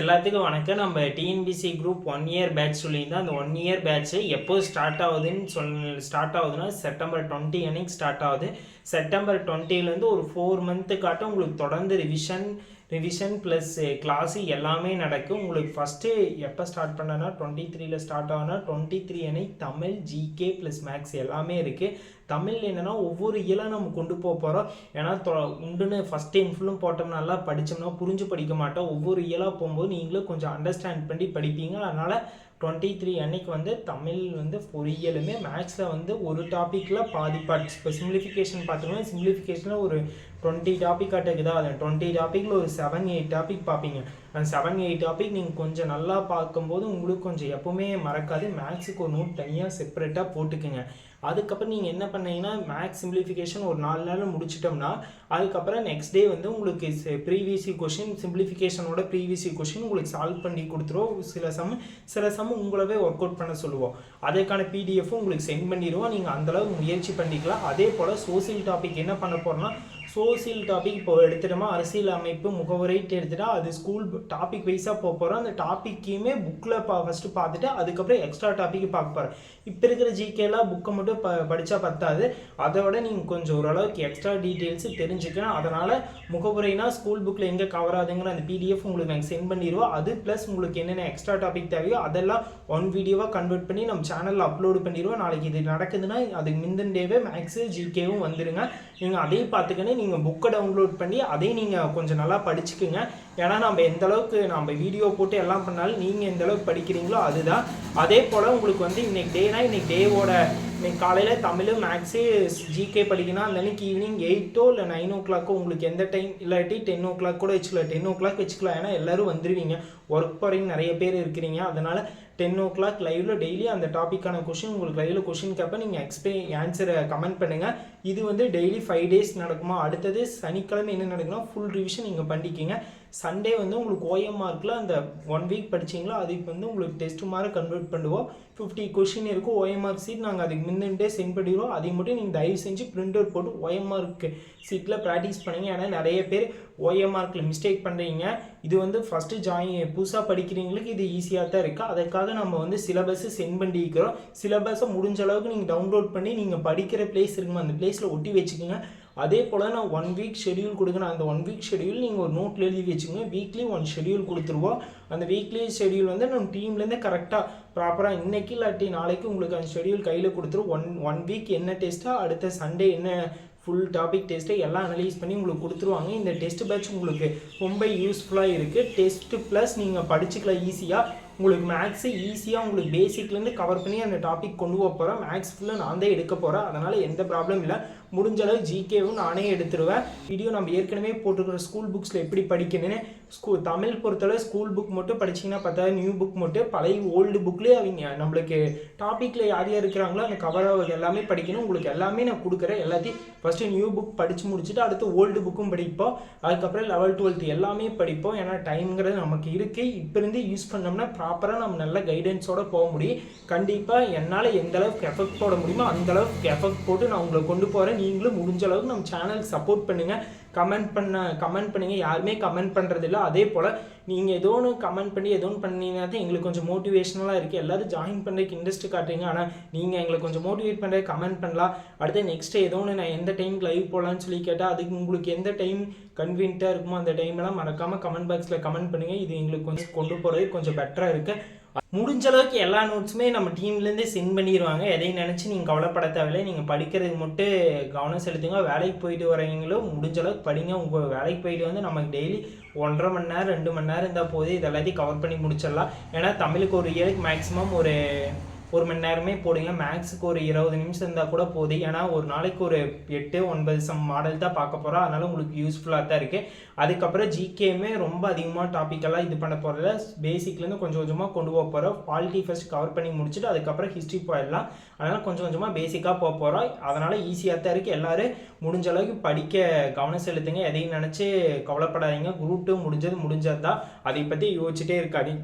எல்லாத்துக்கும் வணக்கம். நம்ம TNPSC group one year batch சொல்லியிருந்தோம் அந்த ஒன் இயர் பேட்ச் எப்போ ஸ்டார்ட் ஆகுதுன்னு சொல் ஸ்டார்ட் ஆகுதுன்னா செப்டம்பர் டுவெண்ட்டி அன்னைக்கு ஸ்டார்ட் ஆகுது. செப்டம்பர் டுவெண்ட்டிலேருந்து ஒரு ஃபோர் மந்த்துக்காட்டும் உங்களுக்கு தொடர்ந்து ரிவிஷன் ரிவிஷன் ப்ளஸ் கிளாஸு எல்லாமே நடக்கும். உங்களுக்கு ஃபஸ்ட்டு எப்போ ஸ்டார்ட் பண்ணனா? டுவெண்ட்டி த்ரீல ஸ்டார்ட் ஆனால் டுவெண்ட்டி த்ரீ அன்னைக்கு தமிழ் ஜிகே ப்ளஸ் மேக்ஸ் எல்லாமே இருக்குது தமிழ் என்னென்னா ஒவ்வொரு இயலாக நம்ம கொண்டு போக போகிறோம் ஏன்னா தொ உண்டுன்னு ஃபஸ்ட் டைம் ஃபுல்லும் போட்டோம் நல்லா படித்தோம்னா புரிஞ்சு படிக்க மாட்டோம். ஒவ்வொரு இயலாக போகும்போது நீங்களும் கொஞ்சம் அண்டர்ஸ்டாண்ட் பண்ணி படிப்பீங்க. அதனால் டுவெண்ட்டி த்ரீ அன்னைக்கு வந்து தமிழ் வந்து பொறியியலுமே மேக்ஸில் வந்து ஒரு டாப்பிக்கில் பாதி பார்ட்ஸ் இப்போ சிம்பிளிஃபிகேஷன் பார்த்தோம்னா சிம்பிளிஃபிகேஷனில் ஒரு டுவெண்ட்டி டாபிக் இருக்குது. அது டுவெண்ட்டி டாப்பிக்கில் ஒரு செவன் எயிட் டாபிக் பார்ப்பீங்க. அந்த செவன் எயிட் டாபிக் நீங்கள் கொஞ்சம் நல்லா பார்க்கும்போது உங்களுக்கு கொஞ்சம் எப்போவுமே மறக்காது. மேக்ஸுக்கு ஒரு நோட் தனியாக செப்பரேட்டாக போட்டுக்குங்க. அதுக்கப்புறம் நீங்கள் என்ன பண்ணீங்கன்னா மேக்ஸ் சிம்பிளிஃபிகேஷன் ஒரு நாலு நாள் முடிச்சிட்டோம்னா அதுக்கப்புறம் நெக்ஸ்ட் டே வந்து உங்களுக்கு ப்ரீவியஸ் கொஷின் சிம்பிளிஃபிகேஷனோட ப்ரீவியஸ் கொஷின் உங்களுக்கு சால்வ் பண்ணி கொடுத்துருவோம் சில சம் சில சம் உங்களவே ஒர்க் அவுட் பண்ண சொல்லுவோம். அதற்கான பிடிஎஃப்பும் உங்களுக்கு சென்ட் பண்ணிடுவோம். நீங்கள் அந்தளவு முயற்சி பண்ணிக்கலாம். அதே போல் சோசியல் டாபிக் என்ன பண்ண போகிறோம்னா சோசியல் டாபிக் இப்போ எடுத்துட்டோமா அரசியல் அமைப்பு முகவரைட்டு எடுத்துட்டா அது ஸ்கூல் டாபிக் வைஸாக போக போகிறோம் அந்த டாப்பிக்கையுமே புக்கில் பா ஃபஸ்ட்டு பார்த்துட்டு அதுக்கப்புறம் எக்ஸ்ட்ரா டாபிக் பார்க்க போகிறோம் இப்போ இருக்கிற ஜிகேலாம் புக்கை மட்டும் ப படித்தா பத்தாது. அதை விட நீங்கள் கொஞ்சம் ஓரளவுக்கு எக்ஸ்ட்ரா டீட்டெயில்ஸு தெரிஞ்சுக்கணும். அதனால் முகவுரைனா ஸ்கூல் புக்கில் எங்கே கவர் ஆகுதுங்கிற அந்த பிடிஎஃப் உங்களுக்கு நாங்கள் சென்ட் பண்ணிடுவோம். அது ப்ளஸ் உங்களுக்கு என்னென்ன எக்ஸ்ட்ரா டாபிக் தேவையோ அதெல்லாம் ஒன் வீடியோவாக கன்வெர்ட் பண்ணி நம்ம சேனலில் அப்லோடு பண்ணிடுவோம். நாளைக்கு இது நடக்குதுன்னா அதுக்கு மிந்தன் டேவே மேக்ஸு ஜிகேவும் வந்துடுங்க நீங்கள் அதையும் பார்த்துக்கணும். நீங்கள் புக்கை டவுன்லோட் பண்ணி அதையும் நீங்கள் கொஞ்சம் நல்லா படிச்சுக்குங்க. ஏன்னா நம்ம எந்த அளவுக்கு நம்ம வீடியோ போட்டு எல்லாம் பண்ணாலும் நீங்கள் எந்த அளவுக்கு படிக்கிறீங்களோ அதுதான். அதே போல் உங்களுக்கு வந்து இன்னைக்கு டேனா இன்னைக்கு டேவோட நீங்கள் காலையில் தமிழ் மேக்ஸு ஜிகே படிக்கணும் அந்த ஈவினிங் எயிட்டோ இல்லை நைன் ஓ கிளாக்கோ உங்களுக்கு எந்த டைம் இல்லாட்டி டென் ஓ கிளாக் கூட வச்சுக்கலாம். டென் ஓ கிளாக் வச்சுக்கலாம். ஏன்னா எல்லோரும் வந்துடுவீங்க ஒர்க் போகிறீங்க நிறைய பேர் இருக்கிறீங்க. அதனால் டென் ஓ கிளாக் லைவில் டெய்லி அந்த டாப்பிக்கான கொஷின் உங்களுக்கு லைவில் கொஷின் கேட்ப நீங்கள் எக்ஸ்பிளை ஆன்சரை கமெண்ட் பண்ணுங்கள் இது வந்து டெய்லி ஃபைவ் டேஸ் நடக்குமா? அடுத்தது சனிக்கிழமை என்ன நடக்குன்னா ஃபுல் ரிவிஷன் நீங்கள் பண்ணிக்கிங்க. சண்டே வந்து உங்களுக்கு ஓஎம் மார்க்கில் அந்த ஒன் வீக் படிச்சிங்களோ? அதுக்கு வந்து உங்களுக்கு டெஸ்ட் மாதிரி கன்வெர்ட் பண்ணுவோம். ஃபிஃப்டி கொஷின் இருக்கும் ஓஎம்ஆர் சீட் நாங்கள் அதுக்கு முன்னே சென்ட் பண்ணிடுவோம். அதை மட்டும் நீங்கள் தயவு செஞ்சு பிரிண்ட் அவுட் போட்டு ஓஎம்ஆர்க்கு சீட்டில் ப்ராக்டிஸ் பண்ணுங்க. ஏன்னா நிறைய பேர் ஓஎம்ஆர்க்கில் மிஸ்டேக் பண்ணுறீங்க இது வந்து ஃபஸ்ட்டு ஜாயின் புதுசாக படிக்கிறவங்களுக்கு இது ஈஸியாக தான் இருக்குது அதுக்காக நம்ம வந்து சிலபஸை சென்ட் பண்ணிக்கிறோம். சிலபஸை முடிஞ்ச அளவுக்கு நீங்கள் டவுன்லோட் பண்ணி நீங்கள் படிக்கிற பிளேஸ் இருக்குமா அந்த பிளேஸில் ஒட்டி வச்சுக்கோங்க. அதே போல் நான் ஒன் வீக் ஷெடியூல் கொடுக்குறேன் அந்த ஒன் வீக் ஷெடியூல் நீங்கள் ஒரு நோட்டில் எழுதி வச்சுக்கோங்க. வீக்லி ஒன் ஷெடியூல் கொடுத்துருவோம். அந்த வீக்லி ஷெடியூல் வந்து நம்ம டீம்லேருந்து கரெக்டாக ப்ராப்பராக இன்றைக்கி இல்லாட்டி நாளைக்கு உங்களுக்கு அந்த ஷெடியூல் கையில் கொடுத்துரும். ஒன் ஒன் வீக் என்ன டெஸ்ட்டாக அடுத்த சண்டே என்ன ஃபுல் டாபிக் டெஸ்ட்டை எல்லாம் அனலைஸ் பண்ணி உங்களுக்கு கொடுத்துருவாங்க. இந்த டெஸ்ட் பேட்ச் உங்களுக்கு ரொம்ப யூஸ்ஃபுல்லாக இருக்குது டெஸ்ட்டு ப்ளஸ் நீங்கள் படிச்சுக்கலாம் ஈஸியாக உங்களுக்கு மேக்ஸு ஈஸியாக உங்களுக்கு பேசிக்லேருந்து கவர் பண்ணி அந்த டாபிக் கொண்டு போக போகிறேன் மேக்ஸ் ஃபுல்லாக நான் தான் எடுக்க போகிறேன் அதனால் எந்த ப்ராப்ளம் இல்லை. முடிஞ்ச அளவு ஜிகேவும் நானே எடுத்துருவேன். வீடியோ நம்ம ஏற்கனவே போட்டிருக்கிற ஸ்கூல் புக்ஸில் எப்படி படிக்கணும்னு ஸ்கூல் தமிழ் பொறுத்தளவு ஸ்கூல் புக் மட்டும் படிச்சிங்கன்னா பார்த்தா நியூ புக் மட்டும் பழைய ஓல்டு புக்லேயே அவங்க நம்மளுக்கு டாப்பிக்கில் யார் யார் இருக்கிறாங்களோ அந்த கவர் எல்லாமே படிக்கணும். உங்களுக்கு எல்லாமே நான் கொடுக்குறேன். எல்லாத்தையும் ஃபஸ்ட்டு நியூ புக் படித்து முடிச்சுட்டு அடுத்து ஓல்டு புக்கும் படிப்போம். அதுக்கப்புறம் லெவல் டுவெல்த் எல்லாமே படிப்போம். ஏன்னா டைம்ங்கிறது நமக்கு இருக்குது இப்போ இருந்து யூஸ் பண்ணோம்னா ப்ராப்பராக நம்ம நல்ல கைடன்ஸோட போக முடியும். கண்டிப்பாக என்னால் எந்த அளவுக்கு எஃபெக்ட் போட முடியுமோ அந்த அளவுக்கு எஃபெக்ட் போட்டு நான் உங்களை கொண்டு போகிறேன் நீங்களும் முடிஞ்ச அளவுக்கு நம்ம சேனலுக்கு சப்போர்ட் பண்ணுங்கள் கமெண்ட் பண்ண கமெண்ட் பண்ணுங்கள் யாருமே கமெண்ட் பண்ணுறதில்ல அதே போல் நீங்கள் ஏதோ ஒன்று கமெண்ட் பண்ணி ஏதோ ஒன்று பண்ணீங்கன்னா தான் எங்களுக்கு கொஞ்சம் மோட்டிவேஷனலாக இருக்குது எல்லோரும் ஜாயின் பண்ணுறதுக்கு இன்ட்ரெஸ்ட் காட்டுறீங்க. ஆனால் நீங்கள் எங்களை கொஞ்சம் மோட்டிவேட் பண்ணுறது கமெண்ட் பண்ணலாம். அடுத்து நெக்ஸ்ட் ஏதோ ஒன்று நான் எந்த டைம் லைவ் போகலான்னு சொல்லி கேட்டால் அதுக்கு உங்களுக்கு எந்த டைம் கன்வீனியாக இருக்குமோ அந்த டைம்லாம் மறக்காமல் கமெண்ட் பாக்ஸில் கமெண்ட் பண்ணுங்கள் இது எங்களுக்கு கொஞ்சம் கொண்டு போகிறது கொஞ்சம் பெட்டராக இருக்குது முடிஞ்ச அளவுக்கு எல்லா நோட்ஸுமே நம்ம டீம்லேருந்தே சென்ட் பண்ணிடுவாங்க எதையும் நினச்சி நீங்கள் கவலைப்பட தேவையில்லை. நீங்கள் படிக்கிறதுக்கு மட்டும் கவனம் செலுத்துங்க. வேலைக்கு போயிட்டு வரீங்களும் முடிஞ்ச அளவுக்கு படிங்க. உங்கள் வேலைக்கு போயிட்டு வந்து நமக்கு டெய்லி ஒன்றரை மணி நேரம் ரெண்டு மணி நேரம் இருந்தால் போது இதெல்லாத்தையும் கவர் பண்ணி முடிச்சிடலாம். ஏன்னா தமிழுக்கு ஒரு இயருக்கு மேக்ஸிமம் ஒரு ஒரு மணி நேரமே போடுங்க. மேக்ஸுக்கு ஒரு இருபது நிமிஷம் இருந்தால் கூட போதும். ஏன்னா ஒரு நாளைக்கு ஒரு எட்டு ஒன்பது சம் மாடல் தான் பார்க்க போகிறோம் அதனால் உங்களுக்கு யூஸ்ஃபுல்லாக தான் இருக்குது அதுக்கப்புறம் ஜிகேமே ரொம்ப அதிகமாக டாப்பிக்கெல்லாம் இது பண்ண போகிறத பேசிக்லேருந்து கொஞ்சம் கொஞ்சமாக கொண்டு போக போகிறோம் பாலிட்டி ஃபஸ்ட் கவர் பண்ணி முடிச்சுட்டு அதுக்கப்புறம் ஹிஸ்ட்ரி போயிடலாம். அதனால் கொஞ்சம் கொஞ்சமாக பேசிக்காக போக போகிறோம் அதனால் ஈஸியாக தான் இருக்குது எல்லோரும் முடிஞ்ச அளவுக்கு படிக்க கவனம் செலுத்துங்க. எதையும் நினச்சி கவலைப்படாதீங்க. குரூப் டூ முடிஞ்சது முடிஞ்சது தான் அதை பற்றி யோசிச்சுட்டே இருக்காதீங்க.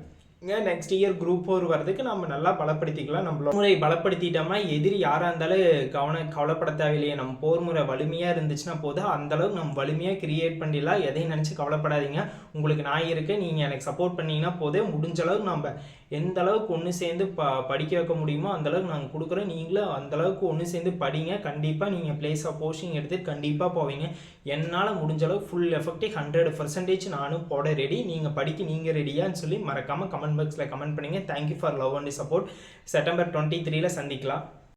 நெக்ஸ்ட் இயர் குரூப் ஃபோர் வரதுக்கு நம்ம நல்லா பலப்படுத்திக்கலாம். நம்மளோட முறை பலப்படுத்திட்டோம்னா எதிரி யாராக இருந்தாலும் கவன கவலைப்பட தேவையில்லையே. நம்ம போர் முறை வலிமையாக இருந்துச்சுன்னா போதும். அந்தளவுக்கு நம்ம வலிமையாக கிரியேட் பண்ணிடலாம். எதையும் நினச்சி கவலைப்படாதீங்க. உங்களுக்கு நான் இருக்கேன் நீங்கள் எனக்கு சப்போர்ட் பண்ணீங்கன்னா போதே முடிஞ்ச அளவுக்கு நம்ம எந்த அளவுக்கு ஒன்று சேர்ந்து ப படிக்க வைக்க முடியுமோ அந்த அளவுக்கு நாங்கள் கொடுக்குறோம். நீங்களும் அந்த அளவுக்கு ஒன்று சேர்ந்து படிங்க. கண்டிப்பாக நீங்கள் பிளேஸ் ஆஃப் போஸ்டிங் எடுத்து கண்டிப்பாக போவீங்க. என்னால் முடிஞ்ச அளவு ஃபுல் எஃபெக்டிவ் ஹண்ட்ரட் பர்சன்டேஜ் நானும் போட ரெடி நீங்கள் படிக்க நீங்கள் ரெடியான்னு சொல்லி மறக்காமல் கமெண்ட் பாக்ஸில் கமெண்ட் பண்ணுங்கள் thank you for love and support September twenty த்ரீல சந்திக்கலாம்.